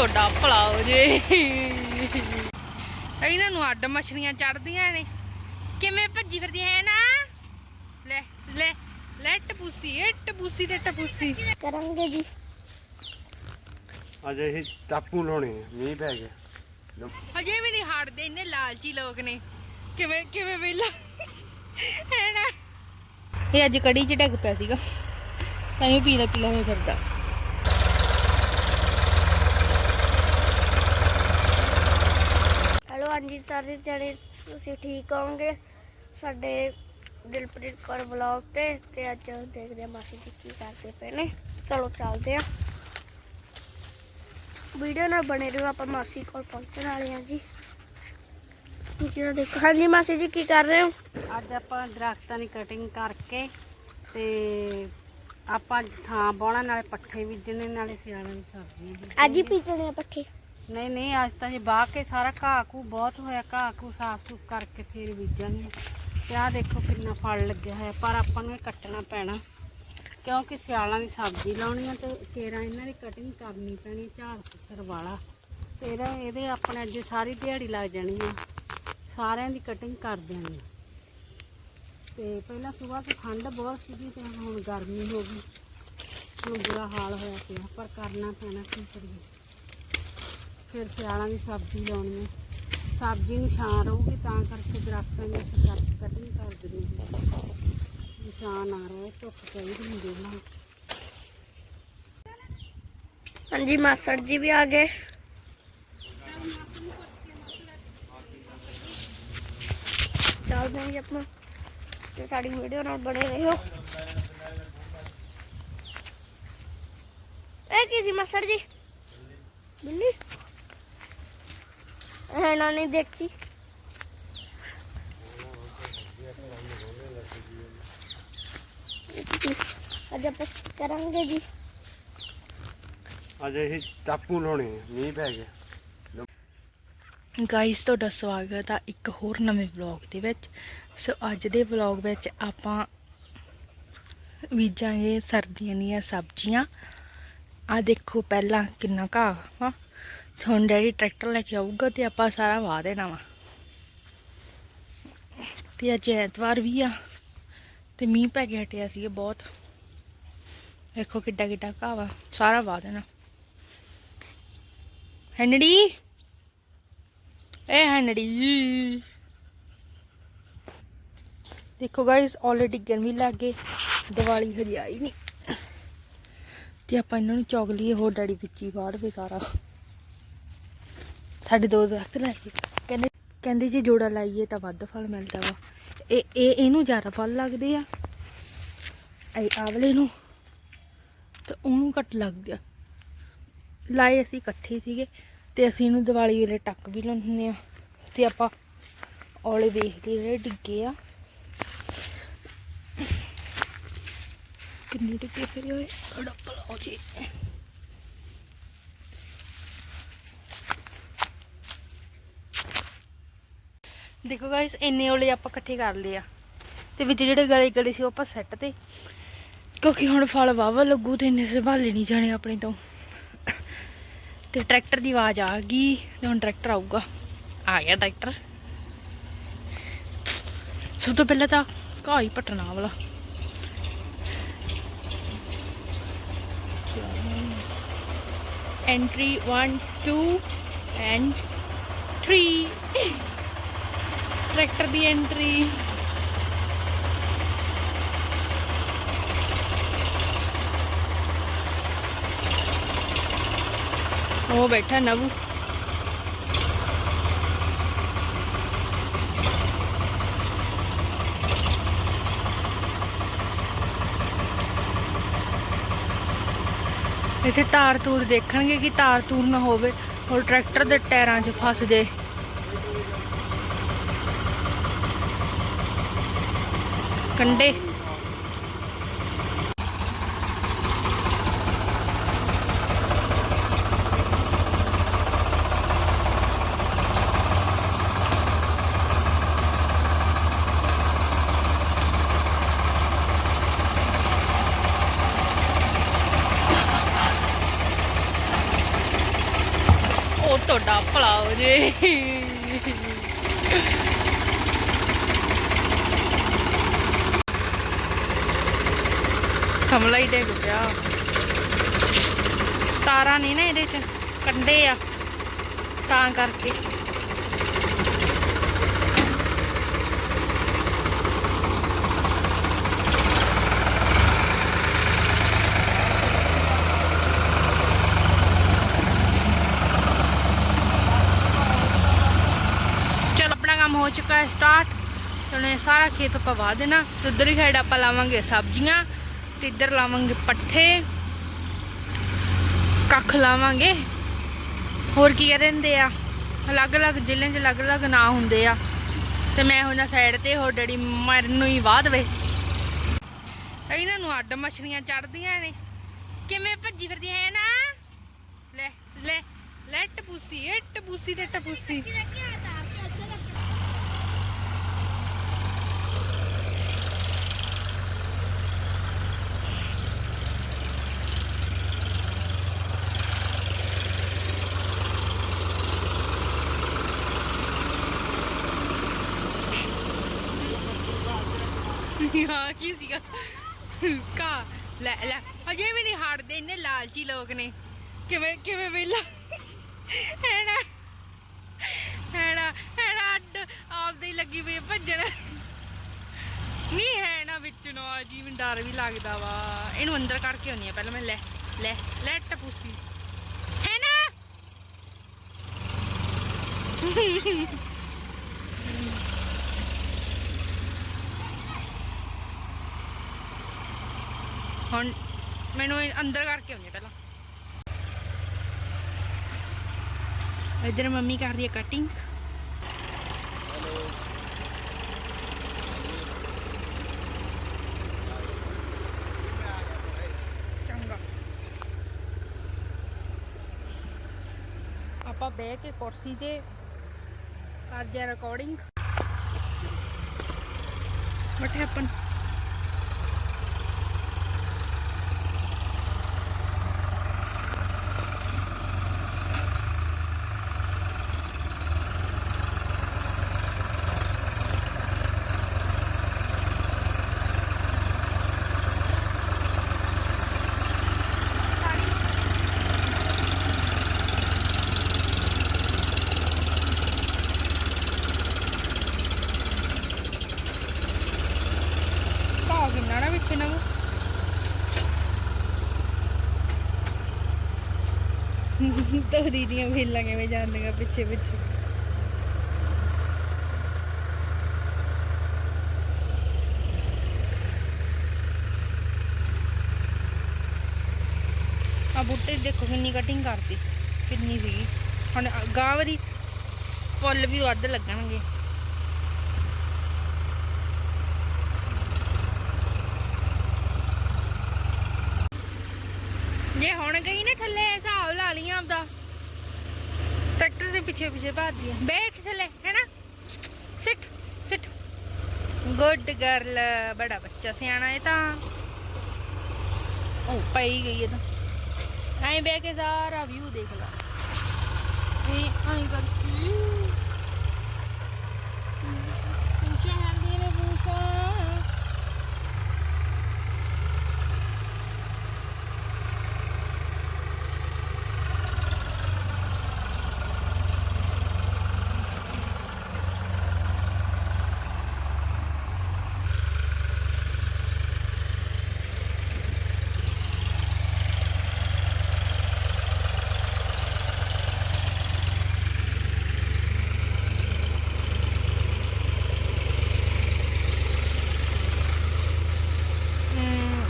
ਤੁਹਾਡਾ ਭਲਾ ਹੋ ਜੇ। ਇਹਨਾਂ ਨੂੰ ਅੱਡ ਮਛਲੀਆਂ ਚੜਦੀਆਂ ਨੇ। ਕਿਵੇਂ ਭੱਜੀ ਫਿਰਦੀ ਹੈ ਨਾ? ਲੈ ਲੈ ਲੈ ਟਪੂਸੀ ਇਹ ਟਪੂਸੀ ਤੇ ਟਪੂਸੀ ਕਰਾਂਗੇ ਜੀ। ਅੱਜ ਇਹ ਟਾਪੂ ਲਾਉਣੇ ਆ, ਮੀਂਹ ਪੈ ਗਿਆ। ਅਜੇ ਵੀ ਨਹੀਂ ਹਟਦੇ ਇੰਨੇ ਲਾਲਚੀ ਲੋਕ ਨੇ। ਕਿਵੇਂ ਕਿਵੇਂ ਵੇਲਾ ਹੈ ਨਾ? ਇਹ ਅੱਜ ਕੜੀ ਚ ਡਿੱਗ ਪਿਆ ਸੀਗਾ। ਤਾਂ ਇਹ ਪੀਲਾ ਪੀਲਾ ਹੋਇਆ ਫਿਰਦਾ ਹੈਲੋ ਹਾਂਜੀ ਸਾਰੇ ਜਣੇ ਤੁਸੀਂ ਠੀਕ ਹੋਵੋਗੇ? ਸਾਡੇ ਦਿਲਪ੍ਰੀਤ ਕੌਰ ਵਲੌਗ ਤੇ ਤੇ ਅੱਜ ਦੇਖਦੇ ਆ ਮਾਸੀ ਜੀ ਕੀ ਕਰਦੇ ਪਏ ਨੇ। ਚਲੋ ਚੱਲਦੇ ਆ ਵੀਡੀਓ ਨਾਲ ਬਣੇ ਰਹੋ ਆਪਾਂ ਮਾਸੀ ਕੋਲ ਪਹੁੰਚਣ ਵਾਲੇ ਆ ਜੀ। ਜਿਹੜਾ ਦੇਖੋ। ਹਾਂਜੀ ਮਾਸੀ ਜੀ ਕੀ ਕਰ ਰਹੇ ਹੋ? ਅੱਜ ਆਪਾਂ ਦਰਖਤਾਂ ਦੀ ਕਟਿੰਗ ਕਰਕੇ ਤੇ ਆਪਾਂ ਅੱਜ ਥਾਂ ਬਾਉਣਾ ਨਾਲੇ ਪੱਠੇ ਬੀਜਣੇ ਨਾਲੇ ਸਿਆਲਾਂ ਦੀ ਸਬਜ਼ੀ ਅੱਜ ਹੀ ਪੀਚਣੇ ਆ ਪੱਠੇ। ਨਹੀਂ ਨਹੀਂ, ਅੱਜ ਤਾਂ ਜੇ ਬਾਹ ਕੇ ਸਾਰਾ ਘਾਹ ਘੂ ਬਹੁਤ ਹੋਇਆ, ਘਾਹ ਘੂ ਸਾਫ਼ ਸੁਫ ਕਰਕੇ ਫੇਰ ਬੀਜਾਂਗੇ। ਤੇ ਆਹ ਦੇਖੋ ਕਿੰਨਾ ਫਲ ਲੱਗਿਆ ਹੋਇਆ, ਪਰ ਆਪਾਂ ਨੂੰ ਇਹ ਕੱਟਣਾ ਪੈਣਾ, ਕਿਉਂਕਿ ਸਿਆਲਾਂ ਦੀ ਸਬਜ਼ੀ ਲਾਉਣੀ ਆ ਤੇ ਕੇਰਾ ਇਹਨਾਂ ਦੀ ਕਟਿੰਗ ਕਰਨੀ ਪੈਣੀ, ਝਾੜ ਫਸਰ ਵਾਲਾ। ਤੇ ਇਹਦਾ, ਇਹਦੇ ਆਪਣੇ ਅੱਜ ਸਾਰੀ ਦਿਹਾੜੀ ਲੱਗ ਜਾਣੀ ਆ, ਸਾਰਿਆਂ ਦੀ ਕਟਿੰਗ ਕਰ ਦੇਣੀ ਆ। ਤੇ ਪਹਿਲਾਂ ਸਵੇਰ ਤੋਂ ਠੰਡ ਬਹੁਤ ਸੀਗੀ ਤੇ ਹੁਣ ਗਰਮੀ ਹੋ ਗਈ, ਹੁਣ ਬੁਰਾ ਹਾਲ ਹੋਇਆ ਪਿਆ, ਪਰ ਕਰਨਾ ਪੈਣਾ ਕੀ ਕਰੀਏ। ਫਿਰ ਸਿਆਲਾਂ ਦੀ ਸਬਜ਼ੀ ਲਾਉਣੀ ਹੈ ਸਬਜ਼ੀ ਨੂੰ ਛਾਂ ਰਹੂਗੀ, ਤਾਂ ਕਰਕੇ ਦਰਖਤਾਂ ਦੀ ਅਸੀਂ ਕੱਟ ਕਟਿੰਗ ਕਰ ਦਿੰਦੇ ਨਿਸ਼ਾਨ ਨਾ ਰਹੇ, ਧੁੱਪ ਚਾਹੀਦੀ ਹੁੰਦੀ ਉਹਨਾਂ ਨੂੰ। ਹਾਂਜੀ, ਮਾਸੜ ਜੀ ਵੀ ਆ ਗਏ। ਚੱਲਦੇ ਹਾਂ ਜੀ ਆਪਾਂ। ਤੇ ਸਾਡੀ ਵੀਡੀਓ ਨਾਲ ਬਣੇ ਰਹੋ। ਇਹ ਕੀ ਸੀ, ਮਾਸੜ ਜੀ? ਬਿੱਲੀ? ਇਹ ਨਾ ਨਹੀਂ ਦੇਖੀ। ਅੱਜ ਆਪਾਂ ਕਰਾਂਗੇ ਜੀ। ਅੱਜ ਇਹ ਟਾਪੂ ਲਾਉਣੇ ਆ, ਮੀਂਹ ਪੈ ਗਿਆ। ਗਾਇਸ ਤੁਹਾਡਾ ਸਵਾਗਤ ਆ ਇੱਕ ਹੋਰ ਨਵੇਂ ਵਲੌਗ ਦੇ ਵਿੱਚ। ਸੋ ਅੱਜ ਦੇ ਵਲੌਗ ਵਿੱਚ ਆਪਾਂ ਬੀਜਾਂਗੇ ਸਰਦੀਆਂ ਦੀਆਂ ਸਬਜ਼ੀਆਂ। ਆ ਦੇਖੋ ਪਹਿਲਾਂ ਕਿੰਨਾ ਘਾਹ ਵਾ। ਹੁਣ ਡੈਡੀ ਟਰੈਕਟਰ ਲੈ ਕੇ ਆਊਗਾ ਤੇ ਆਪਾਂ ਸਾਰਾ ਵਾਹ ਦੇਣਾ ਵਾ। ਤੇ ਅੱਜ ਐਤਵਾਰ ਵੀ ਆ ਤੇ ਮੀਂਹ ਪੈ ਕੇ ਹਟਿਆ ਸੀ ਬਹੁਤ। ਦੇਖੋ ਕਿੱਡਾ ਕਿੱਡਾ ਘਾਹ ਵਾ, ਸਾਰਾ ਵਾਹ ਦੇਣਾ। ਹੈਨੜੀ? ਇਹ ਹੈਨੜੀ। ਦੇਖੋ ਗਾਇਸ ਆਲਰੇਡੀ ਗਰਮੀ ਲੱਗ ਗਈ, ਦੀਵਾਲੀ ਹਜੇ ਆਈ ਨਹੀਂ ਤੇ ਆਪਾਂ ਇਹਨਾਂ ਨੂੰ ਚੌਕ ਲਈਏ, ਹੋਰ ਡੈਡੀ ਵਿੱਚੀ ਬਾਅਦ ਵੀ ਸਾਰਾ। ਸਾਡੇ ਦੋ ਦਰਖਤ ਲੈ ਕੇ ਕਹਿੰਦੇ ਕਹਿੰਦੇ ਜੇ ਜੋੜਾ ਲਾਈਏ ਤਾਂ ਵੱਧ ਫਲ ਮਿਲਦਾ ਵਾ। ਇਹ ਇਹ, ਇਹਨੂੰ ਜ਼ਿਆਦਾ ਫਲ ਲੱਗਦੇ ਆ। ਇਹ ਆਵਲੇ ਨੂੰ ਤੇ ਉਹਨੂੰ ਘੱਟ ਲੱਗਦੇ ਆ। ਲਾਏ ਅਸੀਂ ਇਕੱਠੇ ਸੀਗੇ ਤੇ ਅਸੀਂ ਇਹਨੂੰ ਦੀਵਾਲੀ ਵੇਲੇ ਟੱਕ ਵੀ ਲਾਉਂਦੇ ਆ ਤੇ ਆਪਾਂ ਔਲੇ ਵੇਖਦੇ ਜਿਹੜੇ ਡਿੱਗੇ ਆ। ਕਿੰਨੇ ਡਿੱਗੇ ਫਿਰ ਹੋਏ ਅੜਪਲ ਹੋ ਜੀ। ਦੇਖੋ ਗਾਇਸ ਇੰਨੇ ਔਲੇ ਆਪਾਂ ਇਕੱਠੇ ਕਰ ਲਏ ਆ। ਤੇ ਵਿੱਚ ਜਿਹੜੇ ਗਲੇ ਗਲੇ ਸੀ ਉਹ ਆਪਾਂ ਸੈੱਟ ਤੇ। ਕਿਉਂਕਿ ਹੁਣ ਫਲ ਵਾਵਾ ਲੱਗੂ ਤੇ ਇੰਨੇ ਸੰਭਾਲੇ ਨਹੀਂ ਜਾਣੇ ਆਪਣੇ ਤੋਂ। ਤੇ ਟਰੈਕਟਰ ਦੀ ਆਵਾਜ਼ ਆ ਗਈ ਤੇ ਹੁਣ ਟਰੈਕਟਰ ਆਊਗਾ। ਆ ਗਿਆ ਟਰੈਕਟਰ ਸਭ ਤੋਂ ਪਹਿਲਾਂ ਤਾਂ ਘਾਹ ਹੀ ਪਟਣਾ ਵਾਲਾ। ਐਂਟਰੀ 1 2 ਐਂਡ 3 ਟਰੈਕਟਰ ਦੀ ਐਂਟਰੀ। ਉਹ ਬੈਠਾ ਨਵੂ। ਇਥੇ ਤਾਰ ਤੂਰ ਦੇਖਣਗੇ ਕਿ ਤਾਰ ਤੂਰ ਨਾ ਹੋਵੇ, ਹੋਰ ਟਰੈਕਟਰ ਦੇ ਟਾਇਰਾਂ 'ਚ ਫਸ ਜੇ। ਕੰਡੇ ਉਹ ਤੁਹਾਡਾ ਭਲਾ ਹੋ ਜੇ ਕਮਲਾ ਹੀ ਡਿੱਗ ਪਿਆ। ਤਾਰਾਂ ਨਹੀਂ ਨਾ ਇਹਦੇ ਚ ਕੰਡੇ ਆ। ਤਾਂ ਕਰਕੇ। ਚਲ ਆਪਣਾ ਕੰਮ ਹੋ ਚੁੱਕਾ ਹੈ ਸਟਾਰਟ ਤੁਨੇ ਸਾਰਾ ਖੇਤ ਆਪਾਂ ਵਾਹ ਦੇਣਾ। ਤੇ ਉਧਰ ਹੀ ਸਾਈਡ ਆਪਾਂ ਲਾਵਾਂਗੇ ਸਬਜ਼ੀਆਂ। ਤੇ ਇੱਧਰ ਲਾਵਾਂਗੇ ਪੱਠੇ। ਕੱਖ ਲਾਵਾਂਗੇ। ਹੋਰ ਕੀ ਕਹਿੰਦੇ ਆ? ਅਲੱਗ-ਅਲੱਗ ਜ਼ਿਲ੍ਹਿਆਂ 'ਚ ਅਲੱਗ-ਅਲੱਗ ਨਾਂ ਹੁੰਦੇ ਆ। ਤੇ ਮੈਂ ਹੁਣ ਸਾਈਡ ਤੇ ਹੋਰ ਡੈਡੀ ਮਰਨ ਨੂੰ ਹੀ ਵਾਹ ਦੇਵੇ। ਇਹਨਾਂ ਨੂੰ ਅੱਡ ਮਛਲੀਆਂ ਚੜਦੀਆਂ ਨੇ। ਕਿਵੇਂ ਭੱਜੀ ਫਿਰਦੀ ਹੈ ਨਾ? ਲੈ ਲੈ ਲੈ, ਟਪੂਸੀ, ਇਹ ਟਪੂਸੀ ਤੇ ਟਪੂਸੀ ਹਾਂ ਕੀ ਸੀਗਾ ਕਾ ਲੈ ਲੈ ਅਜੇ ਵੀ ਨਹੀਂ ਹਟਦੇ ਇੰਨੇ ਲਾਲਚੀ ਲੋਕ ਨੇ। ਕਿਵੇਂ ਕਿਵੇਂ ਵੇਲਾ ਹੈਣਾ ਹੈਣਾ ਹੈਣਾ, ਅੱਡ ਆਪਦੇ ਲੱਗੀ ਵੀ ਭੱਜਣ। ਨਹੀਂ ਹੈ ਨਾ ਵਿੱਚ ਨੂੰ ਆ ਜੀ ਮੈਨੂੰ ਡਰ ਵੀ ਲੱਗਦਾ ਵਾ। ਇਹਨੂੰ ਅੰਦਰ ਕਰਕੇ ਆਉਣੀ ਆ, ਪਹਿਲਾਂ ਮੈਂ ਲੈ ਲੈ ਲੈ ਟਪੂਸੀ ਹੈ ਨਾ ਹੁਣ ਮੈਨੂੰ ਅੰਦਰ ਕਰਕੇ ਆਉਣੀ ਆ ਪਹਿਲਾਂ। ਇਧਰ ਮੰਮੀ ਕਰ ਰਹੀ ਹੈ ਕਟਿੰਗ ਆਪਾਂ ਬਹਿ ਕੇ ਕੁਰਸੀ ਤੇ ਕਰਦੇ ਰਿਕਾਰਡਿੰਗ what happened ਘਾਹ ਕਿੰਨਾ ਨਾ। ਵਿੱਚ ਇਹਨਾਂ ਕਿਵੇਂ ਜਾਂਦੀਆਂ ਪਿੱਛੇ ਪਿੱਛੇ। ਆ ਬੂਟੇ ਦੇਖੋ ਕਿੰਨੀ ਕਟਿੰਗ ਕਰਤੀ, ਕਿੰਨੀ ਸੀਗੀ। ਹੁਣ ਗਾਂ ਵਾਰੀ ਫੁੱਲ ਵੀ ਵੱਧ ਲੱਗਣਗੇ। ਜੇ ਹੁਣ ਗਈ ਨਾ ਥੱਲੇ ਹਿਸਾਬ ਲਾ ਲਈ ਆਪਦਾ। ਟਰੈਕਟਰ ਦੇ ਪਿੱਛੇ ਪਿੱਛੇ ਭੱਜਦੀ ਆ ਬੈਠ ਥੱਲੇ ਹੈਨਾ? ਸਿਟ ਸਿਟ ਗੁੱਡ ਗਰਲ ਬੜਾ ਬੱਚਾ ਸਿਆਣਾ ਇਹ ਤਾਂ। ਉਹ ਪਈ ਗਈ ਇਹ ਤਾਂ। ਐਂ ਬਹਿ ਕੇ ਸਾਰਾ ਵਿਊ ਦੇਖ ਲਾ। ਇਹ ਐਂ ਕਰਕੇ ਪੁੱਛਾ ਹੰਦੀ ਨੇ ਪੁੱਛਾ ਹਮ,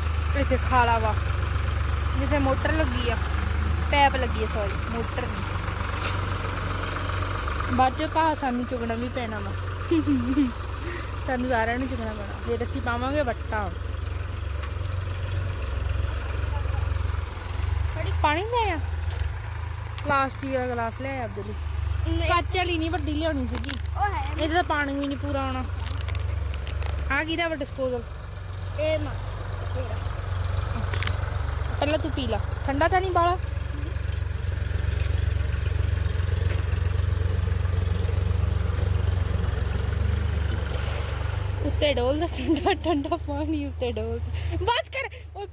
ਇੱਥੇ ਖਾਲਾ ਵਾ। ਜਿੱਥੇ ਮੋਟਰ ਲੱਗੀ ਆ ਪੈਪ ਲੱਗੀ ਆ ਸੌਰੀ ਮੋਟਰ ਨਹੀਂ ਬਾਅਦ ਚ ਕਹਾ ਸਾਨੂੰ ਚੁਗਣਾ ਵੀ ਪੈਣਾ ਵਾ। ਸਾਨੂੰ ਸਾਰਿਆਂ ਨੂੰ ਚੁਗਣਾ ਪੈਣਾ। ਫਿਰ ਅਸੀਂ ਪਾਵਾਂਗੇ ਵੱਟਾ। ਬੜੀ ਪਾਣੀ ਲੈ ਆ। ਪਲਾਸਟਿਕ ਦਾ ਗਲਾਸ ਲੈ ਆ ਲਈ। ਕੱਚ ਵਾਲੀ ਨਹੀਂ ਵੱਡੀ ਲਿਆਉਣੀ ਸੀਗੀ। ਉਹ ਹੈ ਇਹਦੇ ਤਾਂ ਪਾਣੀ ਵੀ ਨਹੀਂ ਪੂਰਾ ਆਉਣਾ। ਆ ਕਿਹਦਾ ਵਾ ਡਿਸਪੋਜ਼ਲ ਇਹ ਮਸ ਤੇਰਾ ਪਹਿਲਾਂ ਤੂੰ ਪੀ ਲੈ। ਠੰਡਾ ਤਾਂ ਨਹੀਂ ਬਾਲਾ ਉੱਤੇ ਡੋਲ ਦਾ ਠੰਡਾ ਠੰਡਾ ਪਾਣੀ, ਉੱਤੇ ਡੋਲ ਬਸ ਕਰ। ਉਹ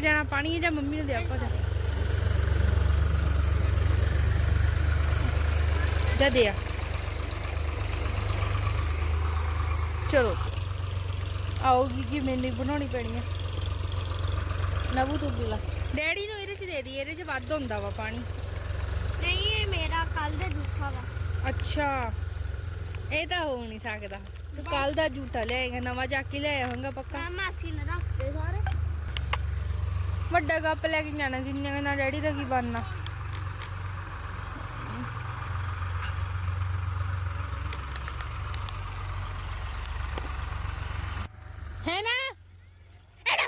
ਜਾਣਾ ਪਾਣੀ ਜਾਂ ਮੰਮੀ ਨੂੰ ਦੇ ਆਪਾਂ ਜਾ। ਜਾ ਦੇ ਆ। ਚਲੋ। ਆਉਗੀ ਕਿ ਮੈਨੂੰ ਬਣਾਉਣੀ ਪੈਣੀ ਹੈ ਨਵੂ ਤੂੰ ਬੁਲਾ ਡੈਡੀ ਨੂੰ ਇਹਦੇ ਚ ਦੇ ਦੀ ਇਹਦੇ ਚ ਵੱਧ ਹੁੰਦਾ ਵਾ ਪਾਣੀ। ਨਹੀਂ ਇਹ ਮੇਰਾ ਕੱਲ ਦਾ ਜੂਠਾ ਵਾ। ਅੱਛਾ। ਇਹ ਤਾਂ ਹੋ ਨਹੀਂ ਸਕਦਾ। ਤੂੰ ਕੱਲ ਦਾ ਝੂਟਾ ਲਿਆਏਗਾ ਨਵਾਂ ਚੱਕ ਕੇ ਲਿਆਇਆ ਹੋਊਗਾ ਪੱਕਾ। ਮੈਂ ਮਾਸੀ ਨੇ ਰੱਖਦੇ ਸਾਰੇ। ਵੱਡਾ ਕੱਪ ਲੈ ਕੇ ਜਾਣਾ ਨਿਆਂ ਨਾਲ ਡੈਡੀ ਦਾ ਕੀ ਬਣਨਾ ਹੈ ਨਾ ਐੜਾ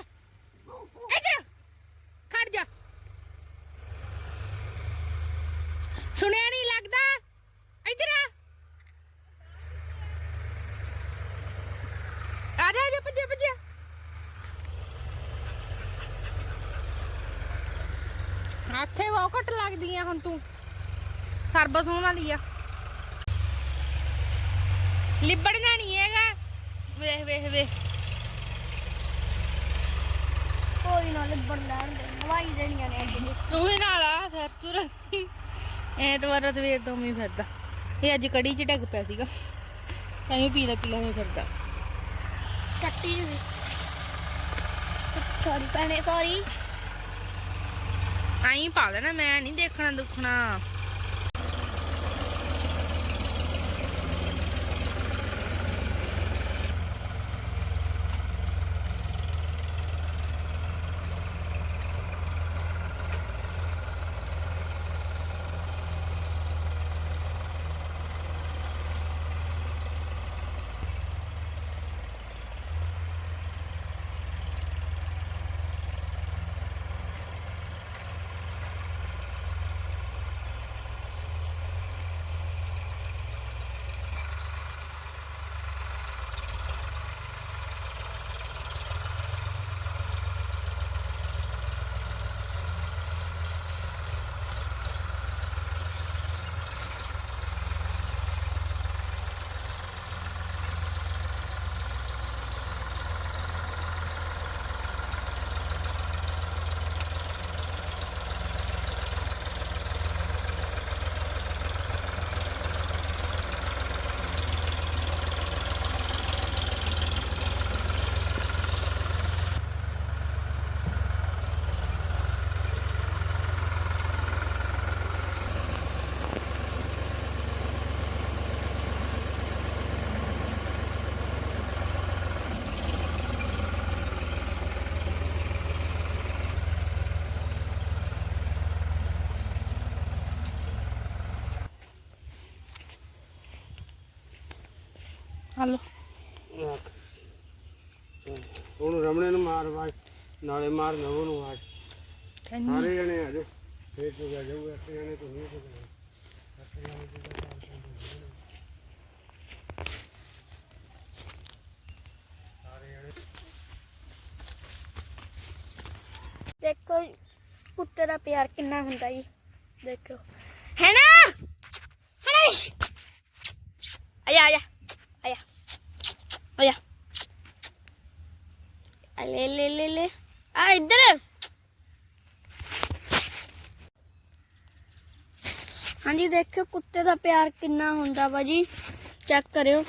ਇਧਰ ਖੜ ਜਾ ਸੁਣਿਆ ਨਹੀਂ ਲੱਗਦਾ ਇਧਰ ਆ ਆ ਜਾ ਆ ਜਾ ਭੱਜਿਆ ਭੱਜਿਆ ਉਹ ਘਟ ਲੱਗਦੀਆਂ ਹੁਣ ਤੂੰ। ਸਰਬਤ ਹੋਣ ਵਾਲੀ ਆ। ਲਿਬੜਨਾ ਨਹੀਂ ਹੈਗਾ। ਵੇਖ ਵੇਖ ਵੇਖ। ਕੋਈ ਨਾ ਲੱਭਣ ਲੈਣ ਦੇ ਹਵਾਈ ਦੇਣੀਆਂ ਨੇ ਤੂੰ ਹੀ ਨਾਲ ਆ ਸਰ ਤੁਰ ਐਤਵਾਰ ਸਵੇਰ ਤੋਂ ਵੀ ਫਿਰਦਾ। ਇਹ ਅੱਜ ਕੜੀ ਚ ਡਿੱਗ ਪਿਆ ਸੀਗਾ। ਐਵੇਂ ਪੀਲਾ ਪੀਲਾ ਹੋਇਆ ਫਿਰਦਾ। ਕੱਟੀ ਜੀ ਸੌਰੀ ਭੈਣੇ ਸੌਰੀ ਆਈ ਪਾ ਦੇਣਾ ਮੈਂ ਨਹੀਂ ਦੇਖਣਾ ਦੁਖਣਾ ਹਲੋ ਰੱਖ ਉਹਨੂੰ ਰਮਣੇ ਨੂੰ ਮਾਰ ਆਵਾਜ਼ ਨਾਲੇ ਮਾਰ ਨਵੂ ਨੂੰ ਆਵਾਜ਼ ਸਾਰੇ ਜਣੇ ਆ ਜਾਓ ਫੇਰ ਤੂੰ ਜਾ ਜਾਊਗਾ ਇੱਕ ਜਣੇ ਤੂੰ ਨਹੀਂ ਤੂੰ ਦੇਖੋ ਜੀ, ਕੁੱਤੇ ਦਾ ਪਿਆਰ ਕਿੰਨਾ ਹੁੰਦਾ ਜੀ। ਦੇਖੋ। ਹੈ ਨਾ ਹਨੇਸ਼ ਆਇਆ ਆਇਆ ਆਇਆ ਆਇਆ ਆ ਲੈ ਲੈ ਲੈ ਲੈ ਆ ਇੱਧਰ ਹਾਂਜੀ ਦੇਖਿਓ ਕੁੱਤੇ ਦਾ ਪਿਆਰ ਕਿੰਨਾ ਹੁੰਦਾ ਵਾ ਜੀ। ਚੈੱਕ ਕਰਿਓ।